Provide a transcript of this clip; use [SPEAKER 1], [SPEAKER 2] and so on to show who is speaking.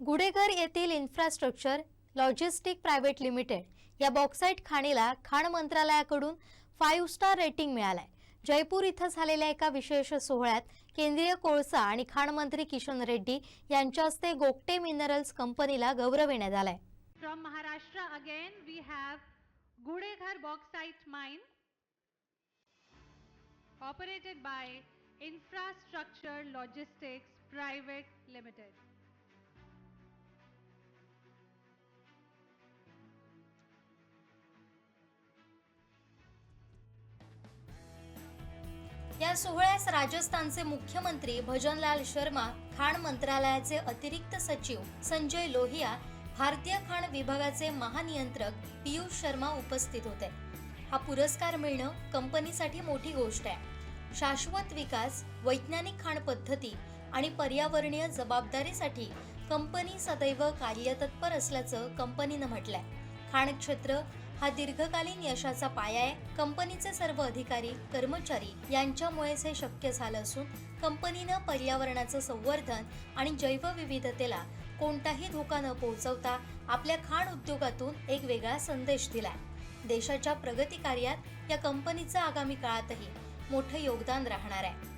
[SPEAKER 1] गुडेघर येथील infrastructure logistic private limited या bauxite खाणीला खाण मंत्रालयाकडून फाईव्ह स्टार रेटिंग मिळालंय. जयपूर इथं झालेल्या एका विशेष सोहळ्यात केंद्रीय कोळसा आणि खाण मंत्री किशन रेड्डी यांच्या हस्ते गोगटे मिनरल्स कंपनीला गौरविण्यात आलाय.
[SPEAKER 2] From Maharashtra again we have Gudeghar bauxite mine operated by infrastructure logistics private limited
[SPEAKER 1] या सोहळ्यास राजस्थानचे मुख्यमंत्री भजनलाल शर्मा खाण मंत्रालयाचे अतिरिक्त सचिव संजय लोहिया भारतीय खाण विभागाचे महानियंत्रक पियुष शर्मा उपस्थित होते. हा पुरस्कार मिळणं कंपनीसाठी मोठी गोष्ट आहे. शाश्वत विकास वैज्ञानिक खाण पद्धती आणि पर्यावरणीय जबाबदारीसाठी कंपनी सदैव कार्यतत्पर असल्याचं कंपनीनं म्हटलंय. खाण क्षेत्र हा दीर्घकालीन यशाचा पाया आहे. कंपनीचे सर्व अधिकारी कर्मचारी यांच्यामुळेच हे शक्य झालं असून कंपनीनं पर्यावरणाचं संवर्धन आणि जैवविविधतेला कोणताही धोका न पोहोचवता आपल्या खाण उद्योगातून एक वेगळा संदेश दिला देशाच्या प्रगती कार्यात या कंपनीचं आगामी काळातही मोठं योगदान राहणार आहे.